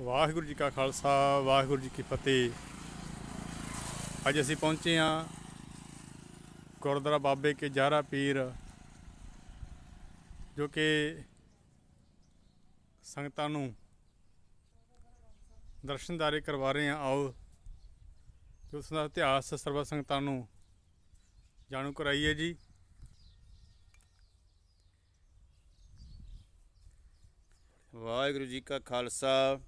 ਵਾਹਿਗੁਰੂ ਜੀ ਕਾ ਖਾਲਸਾ, ਵਾਹਿਗੁਰੂ ਜੀ ਕੀ ਫਤਿਹ। ਅੱਜ ਅਸੀਂ ਪਹੁੰਚੇ ਹਾਂ ਗੁਰਦੁਆਰਾ ਬਾਬੇ ਕੇ ਜਾਰਾ ਪੀਰ, ਜੋ ਕਿ ਸੰਗਤਾਂ ਨੂੰ ਦਰਸ਼ਨਦਾਰੇ ਕਰਵਾ ਰਹੇ ਹਾਂ। ਆਓ, ਜੋ ਉਸ ਦਾ ਇਤਿਹਾਸ ਸਰਬ ਸੰਗਤਾਂ ਨੂੰ ਜਾਣੂ ਕਰਾਈਏ ਜੀ। ਵਾਹਿਗੁਰੂ ਜੀ ਕਾ ਖਾਲਸਾ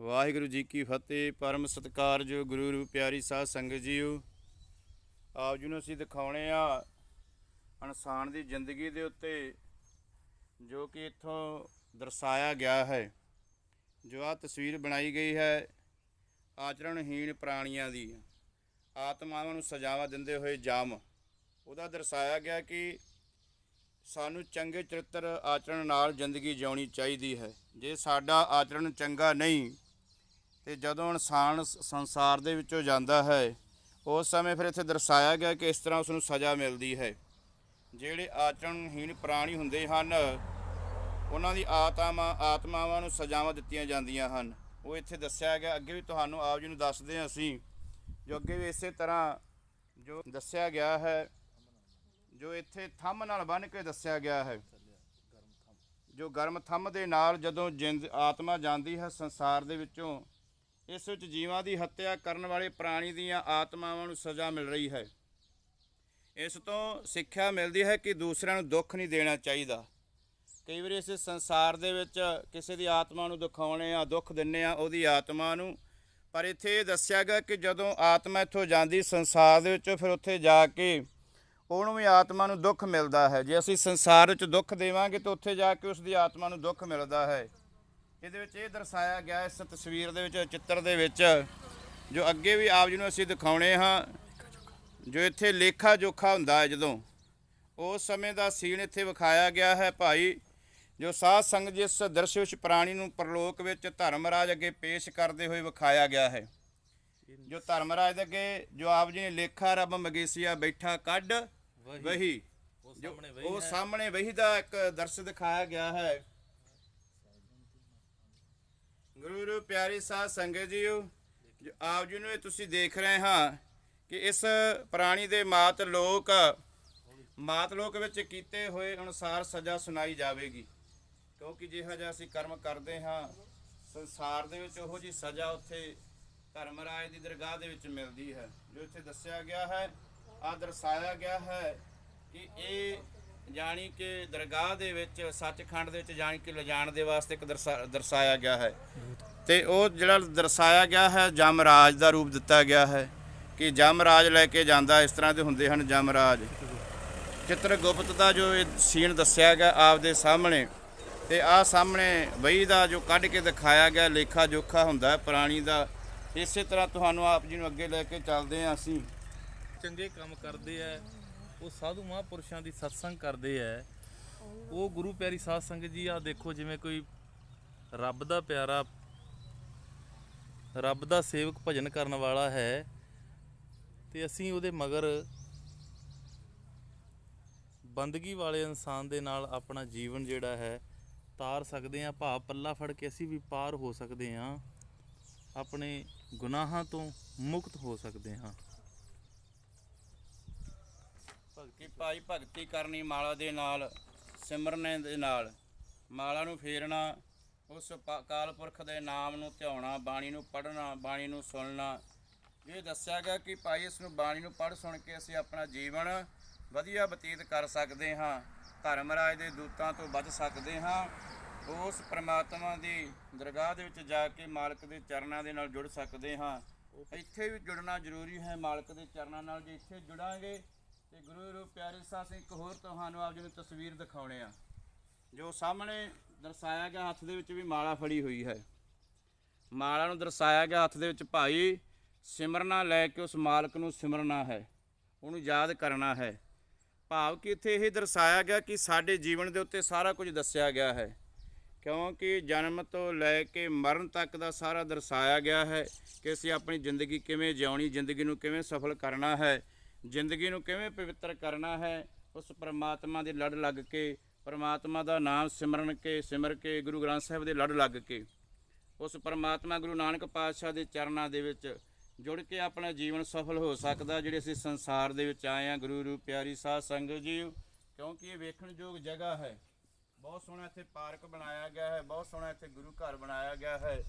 ਵਾਹਿਗੁਰੂ ਜੀ ਕੀ ਫਤਿਹ, ਪਰਮ ਸਤਿਕਾਰਯੋਗ ਗੁਰੂ ਰੂਪ ਪਿਆਰੀ ਸਾਧ ਸੰਗਤ ਜੀਓ। ਆਪ ਜੀ ਨੂੰ ਅਸੀਂ ਦਿਖਾਉਣੇ ਆ ਇਨਸਾਨ ਦੀ ਜ਼ਿੰਦਗੀ ਦੇ ਉੱਤੇ, ਜੋ ਕਿ ਇੱਥੋਂ ਦਰਸਾਇਆ ਗਿਆ ਹੈ। ਜੋ ਆ ਤਸਵੀਰ ਬਣਾਈ ਗਈ ਹੈ, ਆਚਰਣਹੀਣ ਪ੍ਰਾਣੀਆਂ ਦੀ। ਆਤਮਾਵਾਂ ਨੂੰ ਸਜ਼ਾਵਾ ਦਿੰਦੇ ਹੋਏ ਜਾਮ। ਉਹਦਾ ਦਰਸਾਇਆ ਗਿਆ ਕਿ ਸਾਨੂੰ ਚੰਗੇ ਚਰਿੱਤਰ ਆਚਰਣ ਨਾਲ ਜ਼ਿੰਦਗੀ ਜਿਉਣੀ ਚਾਹੀਦੀ ਹੈ। ਜੇ ਸਾਡਾ ਆਚਰਣ ਚੰਗਾ ਨਹੀਂ ਤੇ ਜਦੋਂ ਇਨਸਾਨ ਸੰਸਾਰ ਦੇ ਵਿੱਚੋਂ ਜਾਂਦਾ ਹੈ, ਉਸ ਸਮੇਂ ਫਿਰ ਇੱਥੇ ਦਰਸਾਇਆ ਗਿਆ ਕਿ ਇਸ ਤਰ੍ਹਾਂ ਉਸ ਨੂੰ ਸਜ਼ਾ ਮਿਲਦੀ ਹੈ। ਜਿਹੜੇ ਆਚਰਣਹੀਣ ਪ੍ਰਾਣੀ ਹੁੰਦੇ ਹਨ, ਉਹਨਾਂ ਦੀ ਆਤਮਾ, ਆਤਮਾਵਾਂ ਨੂੰ ਸਜ਼ਾਵਾਂ ਦਿੱਤੀਆਂ ਜਾਂਦੀਆਂ ਹਨ। ਉਹ ਇੱਥੇ ਦੱਸਿਆ ਗਿਆ, ਅੱਗੇ ਵੀ ਤੁਹਾਨੂੰ ਆਪ ਜੀ ਨੂੰ ਦੱਸਦੇ ਹਾਂ ਅਸੀਂ, ਜੋ ਅੱਗੇ ਵੀ ਇਸੇ ਤਰ੍ਹਾਂ ਜੋ ਦੱਸਿਆ ਗਿਆ ਹੈ, ਜੋ ਇੱਥੇ ਥੰਮ ਨਾਲ ਬੰਨ੍ਹ ਕੇ ਦੱਸਿਆ ਗਿਆ ਹੈ, ਜੋ ਗਰਮ ਥੰਮ ਦੇ ਨਾਲ ਜਦੋਂ ਜਿੰਦ, ਆਤਮਾ ਜਾਂਦੀ ਹੈ ਸੰਸਾਰ ਦੇ ਵਿੱਚੋਂ ਇਸ ਵਿੱਚ ਜੀਵਾਂ ਦੀ ਹੱਤਿਆ ਕਰਨ ਵਾਲੇ ਪ੍ਰਾਣੀ ਦੀਆਂ ਆਤਮਾਵਾਂ ਨੂੰ ਸਜ਼ਾ ਮਿਲ ਰਹੀ ਹੈ। ਇਸ ਤੋਂ ਸਿੱਖਿਆ ਮਿਲਦੀ ਹੈ ਕਿ ਦੂਸਰਿਆਂ ਨੂੰ ਦੁੱਖ ਨਹੀਂ ਦੇਣਾ ਚਾਹੀਦਾ। ਕਈ ਵਾਰੀ ਇਸ ਸੰਸਾਰ ਦੇ ਵਿੱਚ ਕਿਸੇ ਦੀ ਆਤਮਾ ਨੂੰ ਦਿਖਾਉਣੇ ਆ, ਦੁੱਖ ਦਿੰਨੇ ਆ, ਉਹਦੀ ਆਤਮਾ ਨੂੰ। ਪਰ ਇੱਥੇ ਇਹ ਦੱਸਿਆ ਗਿਆ ਕਿ ਜਦੋਂ ਆਤਮਾ ਇੱਥੋਂ ਜਾਂਦੀ ਸੰਸਾਰ ਦੇ ਵਿੱਚੋਂ, ਫਿਰ ਉੱਥੇ ਜਾ ਕੇ ਉਹਨੂੰ ਵੀ ਆਤਮਾ ਨੂੰ ਦੁੱਖ ਮਿਲਦਾ ਹੈ। ਜੇ ਅਸੀਂ ਸੰਸਾਰ ਵਿੱਚ ਦੁੱਖ ਦੇਵਾਂਗੇ, ਤਾਂ ਉੱਥੇ ਜਾ ਕੇ ਉਸ ਦੀ ਆਤਮਾ ਨੂੰ ਦੁੱਖ ਮਿਲਦਾ ਹੈ। ਇਹਦੇ ਵਿੱਚ ਇਹ ਦਰਸਾਇਆ ਗਿਆ ਇਸ ਤਸਵੀਰ ਦੇ ਵਿੱਚ ਚਿੱਤਰ ਦੇ ਵਿੱਚ ਜੋ ਅੱਗੇ ਵੀ ਆਪ ਜੀ ਨੂੰ ਅਸੀਂ ਦਿਖਾਉਣੇ ਹਾਂ ਜੋ ਇੱਥੇ ਲੇਖਾ ਜੋਖਾ ਹੁੰਦਾ ਹੈ ਜਦੋਂ। ਉਸ ਸਮੇਂ ਦਾ ਸੀਨ ਇੱਥੇ ਵਿਖਾਇਆ ਗਿਆ ਹੈ ਭਾਈ ਜੋ ਸਾਧ ਸੰਗਤ ਜਿਸ ਦਰਸ਼ ਵਿੱਚ ਪ੍ਰਾਣੀ ਨੂੰ ਪਰਲੋਕ ਵਿੱਚ ਧਰਮਰਾਜ ਅੱਗੇ ਪੇਸ਼ ਕਰਦੇ ਹੋਏ ਵਿਖਾਇਆ ਗਿਆ ਹੈ। ਜੋ ਧਰਮਰਾਜ ਦੇ ਅੱਗੇ ਜੋ ਆਪ ਜੀ ਨੇ ਲੇਖਾ ਰੱਬ ਮਗੇਸੀਆ ਬੈਠਾ ਕੱਢ ਵਹੀ। ਉਹ ਸਾਹਮਣੇ ਵਹੀ ਦਾ ਇੱਕ ਦਰਸ਼ ਦਿਖਾਇਆ ਗਿਆ ਹੈ। ਗੁਰੂ ਰੂ ਪਿਆਰੀ ਸਾਧ ਸੰਗਤ ਜੀਓ ਆਪ ਜੀ ਨੂੰ ਇਹ ਤੁਸੀਂ ਦੇਖ ਰਹੇ ਹਾਂ ਕਿ ਇਸ ਪ੍ਰਾਣੀ ਦੇ ਮਾਤ ਲੋਕ ਮਾਤ ਲੋਕ ਵਿੱਚ ਕੀਤੇ ਹੋਏ ਅਨੁਸਾਰ ਸਜ਼ਾ ਸੁਣਾਈ ਜਾਵੇਗੀ। ਕਿਉਂਕਿ ਜਿਹੋ ਜਿਹਾ ਅਸੀਂ ਕਰਮ ਕਰਦੇ ਹਾਂ, ਸੰਸਾਰ ਦੇ ਵਿੱਚ ਉਹੋ ਜੀ ਸਜ਼ਾ ਉੱਥੇ ਧਰਮ ਧਰਮਰਾਜ ਦੀ ਦਰਗਾਹ ਦੇ ਵਿੱਚ ਮਿਲਦੀ ਹੈ, ਜੋ ਇੱਥੇ ਦੱਸਿਆ ਗਿਆ ਹੈ ਆ ਦਰਸਾਇਆ ਗਿਆ ਹੈ ਕਿ ਇਹ ਜਾਣੀ ਕਿ ਦਰਗਾਹ ਦੇ ਵਿੱਚ, ਸੱਚਖੰਡ ਦੇ ਵਿੱਚ ਜਾਣੀ ਕਿ ਲਿਜਾਣ ਦੇ ਵਾਸਤੇ ਇੱਕ ਦਰਸਾ- ਦਰਸਾਇਆ ਗਿਆ ਹੈ। ਤੇ ਉਹ ਜਿਹੜਾ ਦਰਸਾਇਆ ਗਿਆ ਹੈ, ਜਮਰਾਜ ਦਾ ਰੂਪ ਦਿੱਤਾ ਗਿਆ ਹੈ ਕਿ ਜਮਰਾਜ ਲੈ ਕੇ ਜਾਂਦਾ, ਇਸ ਤਰ੍ਹਾਂ ਦੇ ਹੁੰਦੇ ਹਨ ਜਮਰਾਜ। ਚਿੱਤਰਗੁਪਤ ਦਾ ਜੋ ਇਹ ਸੀਨ ਦੱਸਿਆ ਗਿਆ ਆਪਦੇ ਸਾਹਮਣੇ, ਤੇ ਆ ਸਾਹਮਣੇ ਵਹੀ ਦਾ ਜੋ ਕੱਢ ਕੇ ਦਿਖਾਇਆ ਗਿਆ, ਲੇਖਾ ਜੋਖਾ ਹੁੰਦਾ ਹੈ, ਪ੍ਰਾਣੀ ਦਾ। ਇਸੇ ਤਰ੍ਹਾਂ ਤੁਹਾਨੂੰ ਆਪ ਜੀ ਨੂੰ ਅੱਗੇ ਲੈ ਕੇ ਚੱਲਦੇ ਹਾਂ ਅਸੀਂ। ਚੰਗੇ ਕੰਮ ਕਰਦੇ ਆ, ਉਹ ਸਾਧੂ ਮਹਾਂਪੁਰਸ਼ਾਂ ਦੀ ਸਤਸੰਗ ਕਰਦੇ ਆ। ਉਹ ਗੁਰੂ ਪਿਆਰੀ ਸਾਧ ਸੰਗਤ ਜੀ ਆ ਦੇਖੋ ਜਿਵੇਂ ਕੋਈ ਰੱਬ ਦਾ ਪਿਆਰਾ ਰੱਬ ਦਾ ਸੇਵਕ ਭਜਨ ਕਰਨ ਵਾਲਾ ਹੈ ਤੇ ਅਸੀਂ ਉਹਦੇ ਮਗਰ ਬੰਦਗੀ ਵਾਲੇ ਇਨਸਾਨ ਦੇ ਨਾਲ ਆਪਣਾ ਜੀਵਨ ਜਿਹੜਾ ਹੈ ਤਾਰ ਸਕਦੇ ਆ ਭਾਵ ਪੱਲਾ ਫੜ ਕੇ ਅਸੀਂ ਵੀ ਪਾਰ ਹੋ ਸਕਦੇ ਹਾਂ, ਆਪਣੇ ਗੁਨਾਹਾਂ ਤੋਂ ਮੁਕਤ ਹੋ ਸਕਦੇ ਹਾਂ। ਭਗਤੀ ਭਾਈ ਭਗਤੀ ਕਰਨੀ ਮਾਲਾ ਦੇ ਨਾਲ, ਸਿਮਰਨੇ ਦੇ ਨਾਲ, ਮਾਲਾ ਨੂੰ ਫੇਰਨਾ ਉਸ ਪ- ਅਕਾਲ ਪੁਰਖ ਦੇ ਨਾਮ ਨੂੰ ਧਿਆਉਣਾ, ਬਾਣੀ ਨੂੰ ਪੜ੍ਹਨਾ, ਬਾਣੀ ਨੂੰ ਸੁਣਨਾ। ਇਹ ਦੱਸਿਆ ਗਿਆ ਕਿ ਭਾਈ ਇਸ ਨੂੰ ਬਾਣੀ ਨੂੰ ਪੜ੍ਹ ਸੁਣ ਕੇ ਅਸੀਂ ਆਪਣਾ ਜੀਵਨ ਵਧੀਆ ਬਤੀਤ ਕਰ ਸਕਦੇ ਹਾਂ, ਧਰਮ ਰਾਜ ਦੇ ਦੂਤਾਂ ਤੋਂ ਬਚ ਸਕਦੇ ਹਾਂ, ਉਸ ਪ੍ਰਮਾਤਮਾ ਦੀ ਦਰਗਾਹ ਦੇ ਵਿੱਚ ਜਾ ਕੇ ਮਾਲਕ ਦੇ ਚਰਨਾਂ ਦੇ ਨਾਲ ਜੁੜ ਸਕਦੇ ਹਾਂ। ਇੱਥੇ ਵੀ ਜੁੜਨਾ ਜ਼ਰੂਰੀ ਹੈ, ਮਾਲਕ ਦੇ ਚਰਨਾਂ ਨਾਲ ਜੇ ਇੱਥੇ ਜੁੜਾਂਗੇ, ਤੇ ਗੁਰੂ ਰੂਪ ਪਿਆਰੇ ਸਾਹਿਬ ਸਿੰਘ ਇੱਕ ਹੋਰ ਤੁਹਾਨੂੰ ਆਪ ਜੀ ਨੂੰ ਤਸਵੀਰ ਦਿਖਾਉਣੇ ਆ। ਜੋ ਸਾਹਮਣੇ ਦਰਸਾਇਆ ਗਿਆ ਹੱਥ ਦੇ ਵਿੱਚ ਵੀ ਮਾਲਾ ਫੜੀ ਹੋਈ ਹੈ। ਮਾਲਾ ਨੂੰ ਦਰਸਾਇਆ ਗਿਆ ਹੱਥ ਦੇ ਵਿੱਚ ਭਾਈ, ਸਿਮਰਨਾ ਲੈ ਕੇ ਉਸ ਮਾਲਕ ਨੂੰ ਸਿਮਰਨਾ ਹੈ। ਉਹਨੂੰ ਯਾਦ ਕਰਨਾ ਹੈ। ਭਾਵ ਕਿ ਇੱਥੇ ਇਹ ਦਰਸਾਇਆ ਗਿਆ ਕਿ ਸਾਡੇ ਜੀਵਨ ਦੇ ਉੱਤੇ ਸਾਰਾ ਕੁਝ ਦੱਸਿਆ ਗਿਆ ਹੈ। ਕਿਉਂਕਿ ਜਨਮ ਤੋਂ ਲੈ ਕੇ ਮਰਨ ਤੱਕ ਦਾ ਸਾਰਾ ਦਰਸਾਇਆ ਗਿਆ ਹੈ ਕਿ ਅਸੀਂ ਆਪਣੀ ਜ਼ਿੰਦਗੀ ਕਿਵੇਂ ਜਿਉਣੀ, ਜ਼ਿੰਦਗੀ ਨੂੰ ਕਿਵੇਂ ਸਫਲ ਕਰਨਾ ਹੈ, ਜ਼ਿੰਦਗੀ ਨੂੰ ਕਿਵੇਂ ਪਵਿੱਤਰ ਕਰਨਾ ਹੈ, ਉਸ ਪਰਮਾਤਮਾ ਦੇ ਲੜ ਲੱਗ ਕੇ ਪਰਮਾਤਮਾ ਦਾ ਨਾਮ ਸਿਮਰਨ ਕੇ, ਸਿਮਰ ਕੇ ਗੁਰੂ ਗ੍ਰੰਥ ਸਾਹਿਬ ਦੇ ਲੜ ਲੱਗ ਕੇ, ਉਸ ਪਰਮਾਤਮਾ ਗੁਰੂ ਨਾਨਕ ਪਾਤਸ਼ਾਹ ਦੇ ਚਰਨਾਂ ਦੇ ਵਿੱਚ ਜੁੜ ਕੇ ਆਪਣਾ ਜੀਵਨ ਸਫਲ ਹੋ ਸਕਦਾ, ਜਿਹੜੇ ਅਸੀਂ ਸੰਸਾਰ ਦੇ ਵਿੱਚ ਆਏ ਆ ਗੁਰੂ ਰੂਪ ਪਿਆਰੀ ਸਾਧ ਸੰਗਤ ਜੀ ਕਿਉਂਕਿ ਇਹ ਵੇਖਣ ਯੋਗ ਜਗ੍ਹਾ ਹੈ। ਬਹੁਤ ਸੋਹਣਾ ਇੱਥੇ ਪਾਰਕ ਬਣਾਇਆ ਗਿਆ ਹੈ, ਬਹੁਤ ਸੋਹਣਾ ਇੱਥੇ ਗੁਰੂ ਘਰ ਬਣਾਇਆ ਗਿਆ ਹੈ।